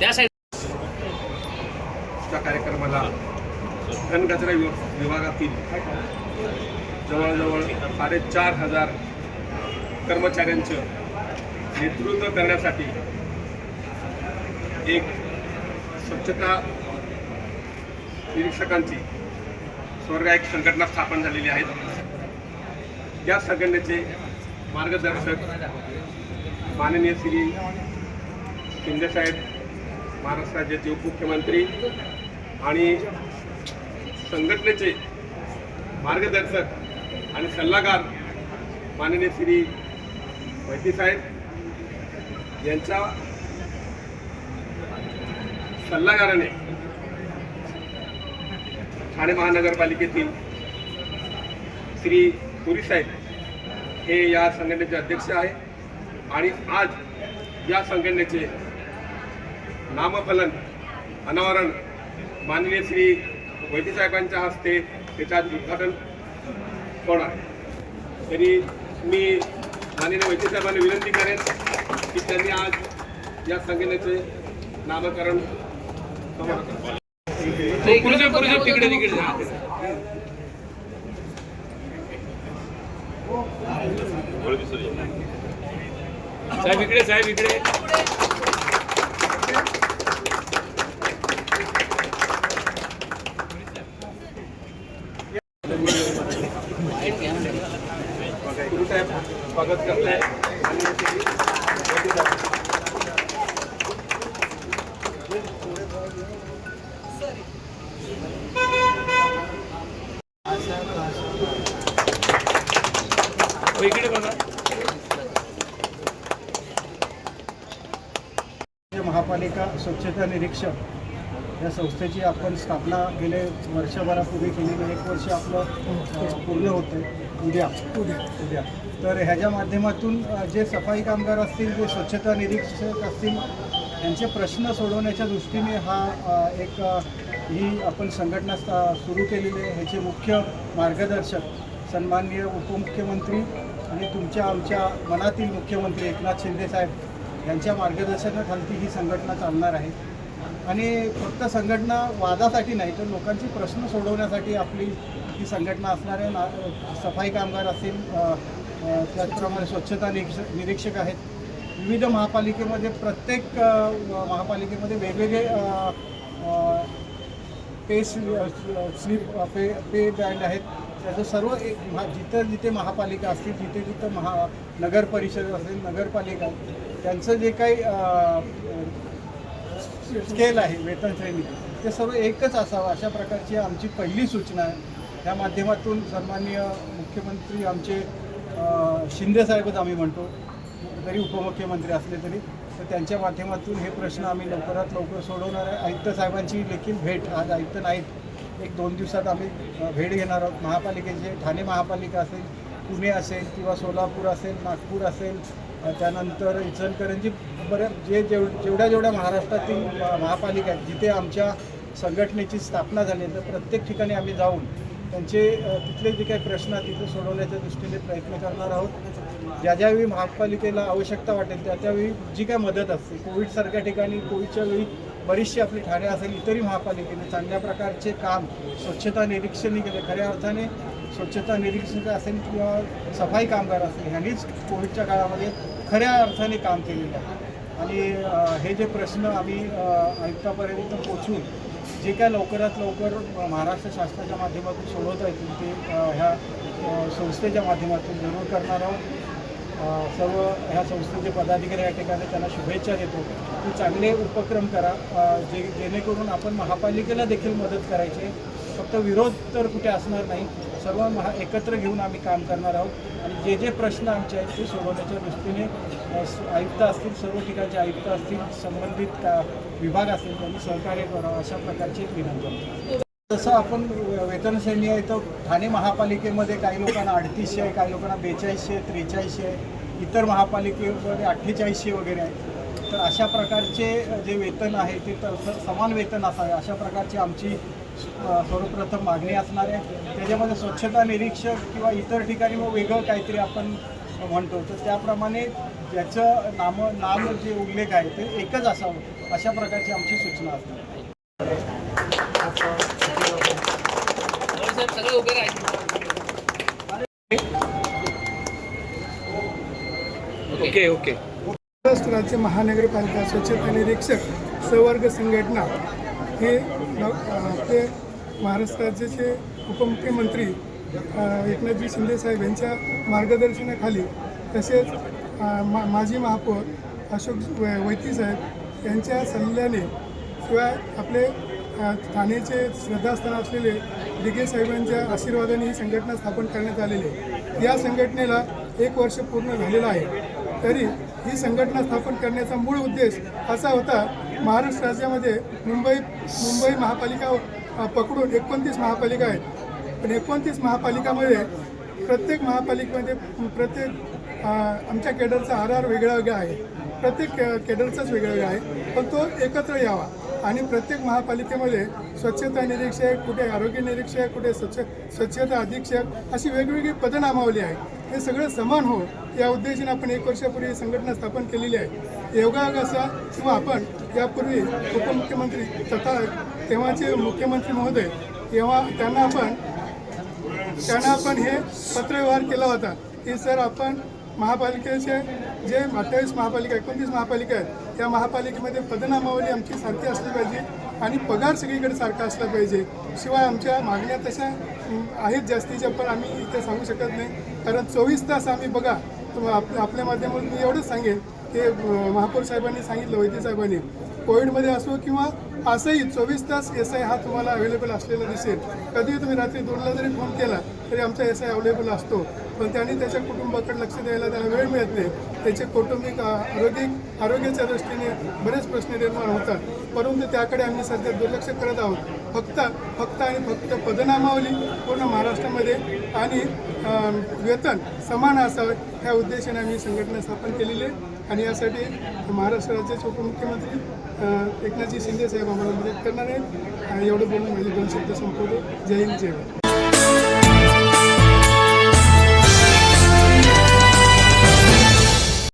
त्या साईडच्या कार्यक्रमाला घनकचरा विभागातील जवळजवळ साडेचार हजार कर्मचाऱ्यांचं नेतृत्व करण्यासाठी एक स्वच्छता निरीक्षकांची स्वर्ग एक संघटना स्थापन झालेली आहे. या संघटनेचे मार्गदर्शक माननीय श्री शिंदेसाहेब महाराष्ट्र राज्याचे उपमुख्यमंत्री आणि संघटनेचे मार्गदर्शक आणि सल्लागार माननीय श्री वैद्य साहेब यांच्या सल्लागाराने ठाणे महानगरपालिकेतील श्री पुरी साहेब हे या संघटनेचे अध्यक्ष आहे आणि आज या संघटनेचे नामफलन अनावरण. माननीय श्री वैद्यसाहेबांच्या हस्ते त्याच्यात उद्घाटन होणार तरी मी माननीय वैद्य विनंती करेन की त्यांनी आज या संघटनेचे नामकरण तिकडे तिकडे. साहेब इकडे साहेब इकडे गुरु साहेब स्वागत करते. हो, महापालिका स्वच्छता निरीक्षक या संस्थेची आपण स्थापना गेले वर्षभरापूर्वी केली एक वर्ष आपलं पूर्ण होतं. उद्या उद्या उद्या. तर ह्याच्या माध्यमातून जे सफाई कामगार असतील जे स्वच्छता निरीक्षक असतील यांचे प्रश्न सोडवण्याच्या दृष्टीने हा एक ही आपण संघटना सुरू केलेली आहे. ह्याचे मुख्य मार्गदर्शक सन्माननीय उपमुख्यमंत्री आणि तुमच्या आमच्या मनातील मुख्यमंत्री एकनाथ शिंदे साहेब यांच्या मार्गदर्शनाखालती ही संघटना चालणार आहे. आणि फक्त संघटना वादासाठी नाही तर लोकांचे प्रश्न सोडवण्यासाठी आपली ही संघटना असणारे ना सफाई कामगार असतील त्याचप्रमाणे स्वच्छता निरीक्षक निरीक्षक आहेत. विविध महापालिकेमध्ये प्रत्येक महापालिकेमध्ये वेगवेगळे pay slip slip pay pay band आहेत. त्याचं सर्व एक महा जिथं जिथे महापालिका असतील जिथे जिथं महा नगर परिषद असेल नगरपालिका त्यांचं जे काही स्केल आहे वेतन श्रेणी ते सर्व एकच असावं. अशा प्रकारची आमची पहिली सूचना आहे. त्या माध्यमातून सन्माननीय मुख्यमंत्री आमचे शिंदेसाहेबच आम्ही म्हणतो. जरी उपमुख्यमंत्री असले तरी तर त्यांच्या माध्यमातून हे प्रश्न आम्ही लवकरात लवकर सोडवणार आहे. आयुक्त साहेबांची देखील भेट आज आयुक्त नाहीत. एक दोन दिवसात आम्ही भेट घेणार आहोत. महापालिकेचे ठाणे महापालिका असेल पुणे असेल किंवा सोलापूर असेल नागपूर असेल त्यानंतर इचलकरंजी बऱ्या जे जेव जेवढ्या जेवढ्या महाराष्ट्रातील महापालिका आहेत जिथे आमच्या संघटनेची स्थापना झाली तर प्रत्येक ठिकाणी आम्ही जाऊन त्यांचे तिथले जे काही प्रश्न आहेत तिथे सोडवण्याच्या दृष्टीने प्रयत्न करणार आहोत. ज्या ज्यावेळी महापालिकेला आवश्यकता वाटेल त्या त्यावेळी जी काय मदत असते कोविडसारख्या ठिकाणी कोविडच्या वेळी बरीचशी आपली ठाणे असेल इतरही महापालिकेने चांगल्या प्रकारचे काम स्वच्छता निरीक्षणही केले. खऱ्या अर्थाने स्वच्छता निरीक्षक असेल किंवा सफाई कामगार असेल ह्यांनीच कोविडच्या काळामध्ये खऱ्या अर्थाने काम केलेलं आहे. आणि हे जे प्रश्न आम्ही आयुक्तापर्यंत पोचवून जे काय लवकरात लवकर महाराष्ट्र शासनाच्या माध्यमातून सोडवता येतील ते ह्या संस्थेच्या माध्यमातून जरूर करणार आहोत. सर्व ह्या संस्थेचे पदाधिकारी या ठिकाणी त्यांना शुभेच्छा देतो. की चांगले उपक्रम करा. जे जेणेकरून आपण महापालिकेला देखील मदत करायची फक्त विरोध तर कुठे असणार नाही. सर्व महा एकत्र घेऊन आम्ही काम करणार आहोत. आणि जे जे प्रश्न आमचे आहेत ते सोडवण्याच्या दृष्टीने आयुक्त असतील सर्व ठिकाणचे आयुक्त असतील संबंधित का विभाग असतील त्यांनी सहकार्य करावं अशा प्रकारची एक विनंती जसं आपण वेतनश्रेणी आहे तर ठाणे महापालिकेमध्ये काही लोकांना अडतीसशे आहे काही लोकांना बेचाळीसशे त्रेचाळीसशे आहे इतर महापालिकेमध्ये अठ्ठेचाळीसशे वगैरे आहे. तर अशा प्रकारचे जे वेतन आहे ते तर समान वेतन असावे अशा प्रकारची आमची सर्वप्रथम मागणी असणार आहे. त्याच्यामध्ये स्वच्छता निरीक्षक किंवा इतर ठिकाणी मग वेगळं काहीतरी आपण म्हणतो. तर त्याप्रमाणे ज्याचं नाम नाम जे उल्लेख आहे ते एकच असावं अशा प्रकारची आमची सूचना राहायचं ओके ओके. महाराष्ट्र राज्य महानगरपालिका स्वच्छता निरीक्षक संवर्ग संघटना हे आपले महाराष्ट्र राज्याचे उपमुख्यमंत्री एकनाथजी शिंदेसाहेब यांच्या मार्गदर्शनाखाली तसेच मा माजी महापौर अशोक वै- वैती साहेब यांच्या सल्ल्याने शिवाय आपले ठाणेचे ठाण्याचे श्रद्धास्थान असलेले दिगे साहेबांच्या आशीर्वादाने ही संघटना स्थापन करण्यात आलेली आहे. या संघटनेला एक वर्ष पूर्ण झालेलं आहे. तरी ही संघटना स्थापन करण्याचा मूळ उद्देश असा होता महाराष्ट्र राज्यामध्ये मुंबई मुंबई महापालिका पकडून एकोणतीस महापालिका आहेत. पण एकोणतीस महापालिकामध्ये प्रत्येक महापालिकेमध्ये प्रत्येक आमच्या केडरचा आर आर वेगळा वेगळा आहे. प्रत्येक के- केडरचाच वेगळा वेगळा आहे. पण तो एकत्र यावा. आणि प्रत्येक महापालिकेमध्ये स्वच्छता निरीक्षक कुठे आरोग्य निरीक्षक कुठे स्वच्छ स्वच्छता अधीक्षक अशी वेगवेगळी पदनामावली आहे हे सगळं समान हो या उद्देशाने आपण एक वर्षापूर्वी संघटना स्थापन केलेली आहे. योगायोग असा किंवा आपण यापूर्वी उपमुख्यमंत्री तथा तेव्हाचे मुख्यमंत्री महोदय तेव्हा त्यांना आपण त्यांना आपण हे पत्रव्यवहार केला होता. की सर आपण महापालिकेचे जे अठ्ठावीस महापालिका एकोणतीस महापालिका आहेत त्या महापालिकेमध्ये पदनामावली आमची सारखी असली पाहिजे आणि पगार सगळीकडे सारखा असला पाहिजे. शिवाय आमच्या मागण्या तशा आहेत जास्तीच्या पण आम्ही इथे सांगू शकत नाही. कारण चोवीस तास आम्ही बघा तुम- आप आपल्या माध्यमातून मी एवढंच सांगेन. ते महापौर साहेबांनी सांगितलं वैद्य साहेबांनी. कोविडमध्ये असो किंवा असंही चोवीस तास एस आय हा तुम्हाला अवेलेबल असलेला दिसेल. कधीही तुम्ही रात्री दोनला जरी फोन केला तरी आमचा एस आय अवेलेबल असतो. पण त्यांनी त्याच्या कुटुंबाकडे लक्ष द्यायला त्याला वेळ मिळत नाही. त्याचे कौटुंबिक आरोग्य आरोग्याच्या दृष्टीने बरेच प्रश्न निर्माण होतात. परंतु त्याकडे आम्ही सध्या दुर्लक्ष करत आहोत. फक्त फक्त आणि फक्त पदनामावली पूर्ण महाराष्ट्रामध्ये आणि वेतन समान असावं ह्या उद्देशाने आम्ही संघटना स्थापन केलेली आहे. आणि यासाठी महाराष्ट्र राज्याचे उपमुख्यमंत्री एकनाथजी शिंदे साहेब आम्हाला मदत करणार आहेत. आणि एवढं बोलून माझे दोन शब्द संपवतो. जय हिंद जय भारत.